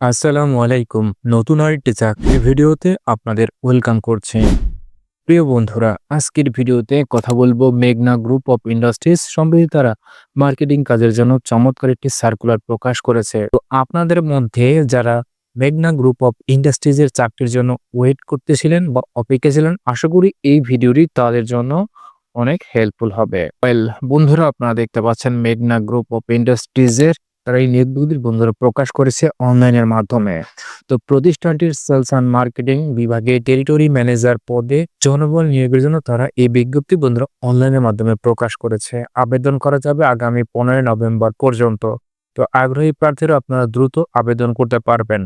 আসসালামু আলাইকুম। নতুন আরেকটি চাকরির ভিডিওতে আপনাদের ওয়েলকাম করছি। প্রিয় বন্ধুরা, আজকের ভিডিওতে কথা বলব মেঘনা গ্রুপ অফ ইন্ডাস্ট্রিজ সম্প্রতি তারা মার্কেটিং কাজের জন্য চমৎকার একটি সার্কুলার প্রকাশ করেছে। তো আপনাদের মধ্যে যারা মেঘনা গ্রুপ অফ ইন্ডাস্ট্রিজের চাকরির জন্য ওয়েট করতেছিলেন বা অপেক্ষা ছিলেন, আশা করি এই ভিডিওটি তাদের জন্য অনেক হেল্পফুল হবে। ওয়েল বন্ধুরা, আপনারা দেখতে পাচ্ছেন মেঘনা গ্রুপ অফ ইন্ডাস্ট্রিজের তারা এই নিয়োগগুলির প্রকাশ করেছে অনলাইনের মাধ্যমে। তো প্রতিষ্ঠানটির সেলস অ্যান্ড মার্কেটিং বিভাগে টেরিটরি ম্যানেজার পদে জনবল নিয়োগের জন্য তারা এই বিজ্ঞপ্তি বন্ধুরা অনলাইনের মাধ্যমে প্রকাশ করেছে। আবেদন করা যাবে আগামী পনেরোই নভেম্বর পর্যন্ত। তো আগ্রহী প্রার্থীরা আপনারা দ্রুত আবেদন করতে পারবেন।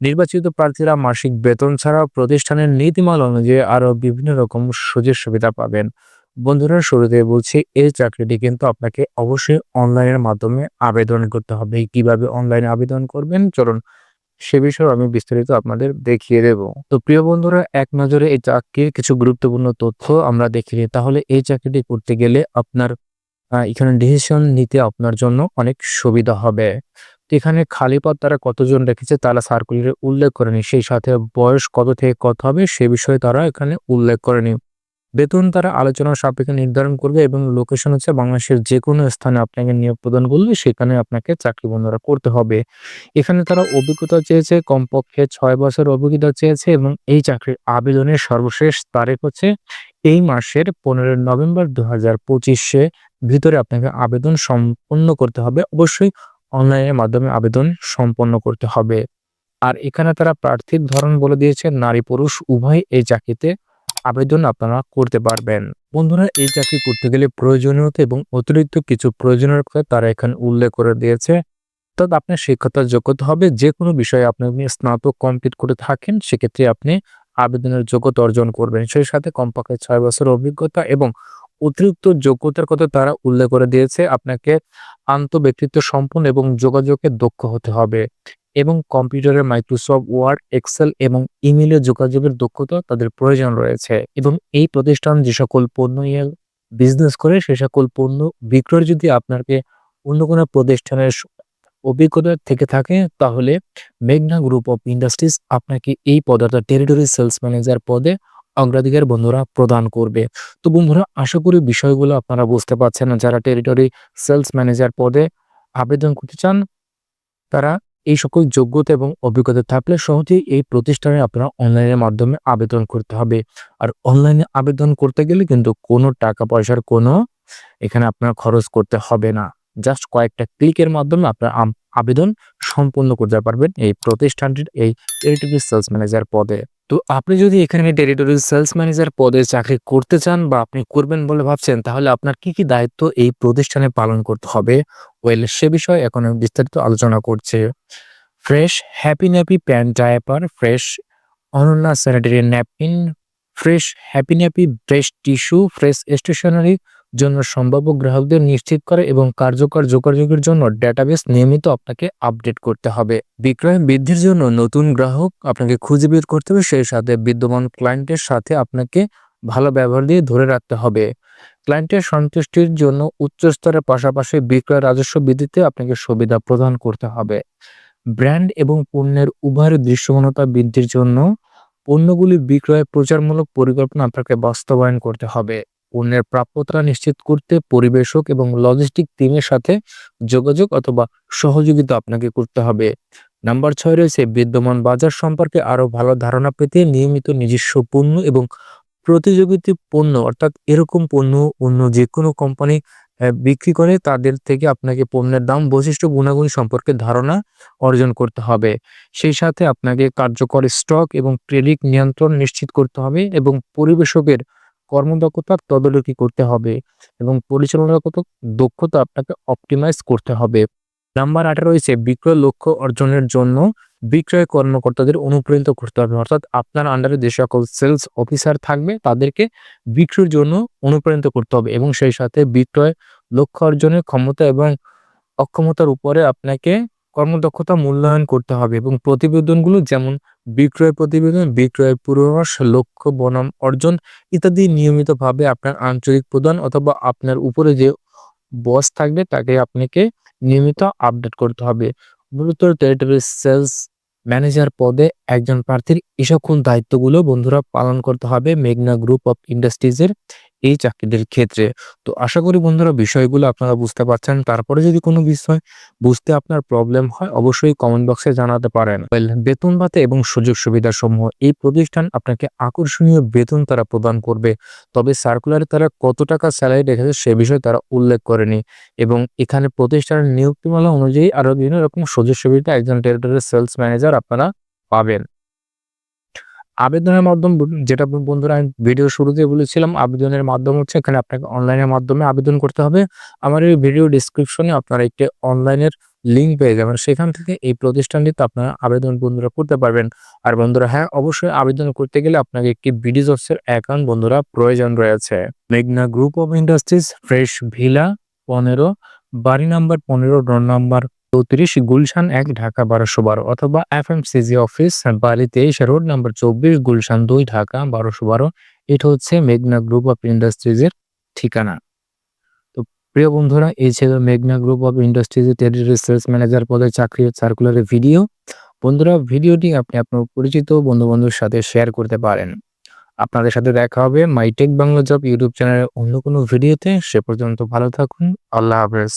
নির্বাচিত প্রার্থীরা মাসিক বেতন ছাড়াও প্রতিষ্ঠানের নীতিমালা অনুযায়ী আরও বিভিন্ন রকম সুযোগ সুবিধা পাবেন। বন্ধুরা শুরুতে বলছি, এই চাকরিটি কিন্তু আপনাকে অবশ্যই অনলাইনের মাধ্যমে আবেদন করতে হবে। কীভাবে অনলাইনে আবেদন করবেন? চলুন, সে বিষয়ে আমি বিস্তারিত আপনাদের দেখিয়ে দেব। তো প্রিয় বন্ধুরা, এক নজরে এই চাকরির কিছু গুরুত্বপূর্ণ তথ্য আমরা দিই তাহলে এই চাকরিটি করতে গেলে আপনার এখানে ডিসিশন নিতে আপনার জন্য অনেক সুবিধা হবে। এখানে খালি পদ তারা কতজন রেখেছে তারা সার্কুলারে উল্লেখ করেনি। সেই সাথে বয়স কত থেকে কত হবে সে বিষয়ে তারা এখানে উল্লেখ করেনি। বেতন তারা আলোচনা সাপেক্ষে নির্ধারণ করবে এবং লোকেশন হচ্ছে বাংলাদেশের যে কোনো স্থানে আপনাকে নিয়োগ প্রদান করলে সেখানে আপনাকে চাকরি বন্ধুরা করতে হবে। এখানে তারা অভিজ্ঞতা চেয়েছে, কমপক্ষে ছয় বছর অভিজ্ঞতা চেয়েছে এবং এই চাকরির আবেদনের সর্বশেষ তারিখ হচ্ছে এই মাসের পনেরোই নভেম্বর দু হাজার পঁচিশে। ভিতরে আপনাকে আবেদন সম্পন্ন করতে হবে, অবশ্যই অনলাইনের মাধ্যমে আবেদন সম্পন্ন করতে হবে। আর এখানে তারা প্রার্থীর ধরন বলে দিয়েছে, নারী পুরুষ, উভয় এই চাকরিতে আবেদন আপনারা করতে পারবেন। বন্ধুরা, এই চাকরি করতে গেলে প্রয়োজনীয়তা এবং অতিরিক্ত কিছু প্রয়োজনীয় কথা তারা এখানে উল্লেখ করে দিয়েছে। অর্থাৎ আপনার শিক্ষতার যোগ্যতা হবে যে কোনো বিষয়ে আপনি স্নাতক কমপ্লিট করে থাকেন, সেক্ষেত্রে আপনি আবেদনের যোগ্যতা অর্জন করবেন। সেই সাথে কমপক্ষে ছয় বছর অভিজ্ঞতা এবং অতিরিক্ত যোগ্যতার কথা তারা উল্লেখ করে দিয়েছে। আপনাকে আন্তঃব্যক্তিত্ব সম্পন্ন এবং যোগাযোগে দক্ষ হতে হবে। এবং কম্পিউটারের মাইক্রোসফট ওয়ার্ড, এক্সেল এবং ইমেলে যোগাযোগের দক্ষতা তাদের প্রয়োজন রয়েছে এবং এই প্রতিষ্ঠান যে সকল পণ্য বিজনেস করে সে সকল পণ্য বিক্রয় যদি আপনাকে অন্য কোনো প্রতিষ্ঠানের অভিজ্ঞতা থেকে থাকে, তাহলে মেঘনা গ্রুপ অফ ইন্ডাস্ট্রিজ আপনাকে এই পদ অর্থাৎ টেরিটরি সেলস ম্যানেজার পদে অগ্রাধিকার বন্ধুরা প্রদান করবে। তো বন্ধুরা, আশা করি বিষয়গুলো আপনারা বুঝতে পারছেন। যারা টেরিটরি সেলস ম্যানেজার পদে আবেদন করতে চান, তারা এই সকল যোগ্যতা এবং অভিজ্ঞতা থাকলে সহজেই এই প্রতিষ্ঠানে আপনারা অনলাইনের মাধ্যমে আবেদন করতে হবে। আর অনলাইনে আবেদন করতে গেলে কিন্তু কোনো টাকা পয়সার কোনো এখানে আপনার খরচ করতে হবে না। জাস্ট কয়েকটা ক্লিকের মাধ্যমে আপনার আবেদন সম্পূর্ণ করতে পারবেন এই প্রতিষ্ঠানটির এই টেরিটরি সেলস ম্যানেজার পদে। তো আপনি যদি এখানে টেরিটরি সেলস ম্যানেজার পদে চাকরি করতে চান বা আপনি করবেন বলে ভাবছেন, তাহলে আপনার কি কি দায়িত্ব এই প্রতিষ্ঠানে পালন করতে হবে? ওয়েল সে বিষয়ে এখন আমি বিস্তারিত আলোচনা করছে। Fresh happy nappy pant diaper fresh Ananya sanitary napkin fresh happy nappy breast tissue fresh stationery জন্য সম্ভাব্য গ্রাহকদের নিশ্চিত করে এবং কার্যকর যোগাযোগের জন্য ডেটাবেস নিয়মিত আপনাকে আপডেট করতে হবে। বিক্রয় বৃদ্ধির জন্য নতুন গ্রাহক আপনাকে খুঁজে বের করতে হবে, সেই সাথে বিদ্যমান ক্লায়েন্টের সাথে আপনাকে ভালো ব্যবহার দিয়ে ধরে রাখতে হবে। ক্লায়েন্টের সন্তুষ্টির জন্য উচ্চ স্তরের পাশাপাশি বিক্রয় রাজস্ব বৃদ্ধিতে আপনাকে সুবিধা প্রদান করতে হবে। ব্র্যান্ড এবং পণ্যের উভয়ের দৃশ্যমানতা বৃদ্ধির জন্য পণ্যগুলি বিক্রয় প্রচারমূলক পরিকল্পনা আপনাকে বাস্তবায়ন করতে হবে। পণ্যের প্রাপ্যতা নিশ্চিত করতে পরিবেশক এবং লজিস্টিক টিমের সাথে যোগাযোগ অথবা সহযোগিতা আপনাকে করতে হবে। নাম্বার ছয় রয়েছে, বিদ্যমান বাজার সম্পর্কে আরও ভালো ধারণা পেতে নিয়মিত নিজস্ব পণ্য এবং প্রতিযোগিতা পণ্য, অর্থাৎ এরকম পণ্য অন্য যে কোনো কোম্পানি বিক্রি করে তাদের থেকে আপনাকে পণ্যের দাম, বৈশিষ্ট্য, গুণাগুণ সম্পর্কে ধারণা অর্জন করতে হবে। সেই সাথে আপনাকে কার্যকর স্টক এবং ক্রেডিট নিয়ন্ত্রণ নিশ্চিত করতে হবে এবং পরিবেশকের কর্মদক্ষতার তদারকি করতে হবে এবং পরিচালনাগত দক্ষতা আপনাকে অপটিমাইজ করতে হবে। নাম্বার আটে রয়েছে, বিক্রয় লক্ষ্য অর্জনের জন্য বিক্রয় কর্মকর্তাদের অনুপ্রাণিত করতে হবে। অর্থাৎ আপনার আন্ডারে যে সকল সেলস অফিসার থাকবে, তাদেরকে বিক্রির জন্য অনুপ্রাণিত করতে হবে এবং সেই সাথে বিক্রয় লক্ষ্য অর্জনের ক্ষমতা এবং অক্ষমতার উপরে আপনাকে কর্মদক্ষতা মূল্যায়ন করতে হবে এবং প্রতিবেদনগুলো যেমন বিক্রয় প্রতিবেদন বিক্রয়ের পূর্বাভাস, লক্ষ্য বনাম অর্জন ইত্যাদি নিয়মিতভাবে আপনার আঞ্চলিক প্রদান অথবা আপনার উপরে যে বস থাকবে তাকে আপনাকে নিয়মিত আপডেট করতে হবে। মূলত টেরিটরি সেলস ম্যানেজার পদে একজন প্রার্থীর এসবক্ষণ দায়িত্বগুলো বন্ধুরা পালন করতে হবে। মেঘনা গ্রুপ অফ ইন্ডাস্ট্রিজের এই চাকরিদের ক্ষেত্রে। তো আশা করি বন্ধুরা বিষয়গুলো আপনারা বুঝতে পারছেন। তারপরে যদি কোনো বিষয় বুঝতে আপনার প্রবলেম হয়, অবশ্যই কমেন্ট বক্সে জানাতে পারেন। বেতন ভাতা এবং সুযোগ সুবিধা সমূহ, এই প্রতিষ্ঠান আপনাকে আকর্ষণীয় বেতন তারা প্রদান করবে। তবে সার্কুলারে তারা কত টাকা স্যালারি রেখেছে সে বিষয়ে তারা উল্লেখ করেনি। এবং এখানে প্রতিষ্ঠানের নিযুক্তিমালা অনুযায়ী আরও বিভিন্ন রকম সুযোগ সুবিধা একজন টেরিটরি সেলস ম্যানেজার আপনারা পাবেন। আবেদনের মাধ্যম যেটা বন্ধুরা আমি ভিডিও শুরুতে বলেছিলাম, আবেদনের মাধ্যম হচ্ছে এখানে আপনাকে অনলাইনের মাধ্যমে আবেদন করতে হবে। আমার এই ভিডিও ডিসক্রিপশনে আপনারা একটি অনলাইনের লিঙ্ক পেয়ে যাবেন। সেখান থেকে এই প্রতিষ্ঠানটিতে আপনারা আবেদন বন্ধুরা করতে পারবেন। আর বন্ধুরা হ্যাঁ অবশ্যই আবেদন করতে গেলে আপনাকে একটি বিডি জবসের অ্যাকাউন্ট বন্ধুরা প্রয়োজন রয়েছে। মেঘনা group of industries fresh villa পনেরো, বাড়ি নাম্বার পনেরো রোড নাম্বার চৌত্রিশ, গুলশান এক, ঢাকা বারোশো বারো অথবা এফ এম সিজি অফিস বাড়ি তেইশ, রোড নাম্বার চব্বিশ, গুলশান দুই, ঢাকা বারোশো বারো। এটা হচ্ছে মেঘনা গ্রুপ অফ ইন্ডাস্ট্রিজের ঠিকানা। তো প্রিয় বন্ধুরা, এই ছিল মেঘনা গ্রুপ অফ ইন্ডাস্ট্রিজের টেরিটরি সেলস ম্যানেজার পদে চাকরি সার্কুলারের ভিডিও বন্ধুরা ভিডিওটি আপনি আপনার পরিচিত বন্ধু বান্ধবের সাথে শেয়ার করতে পারেন। আপনাদের সাথে দেখা হবে মাইটেক বাংলা জব ইউটিউব চ্যানেলের অন্য কোনো ভিডিওতে সে পর্যন্ত ভালো থাকুন। আল্লাহ হাফেজ।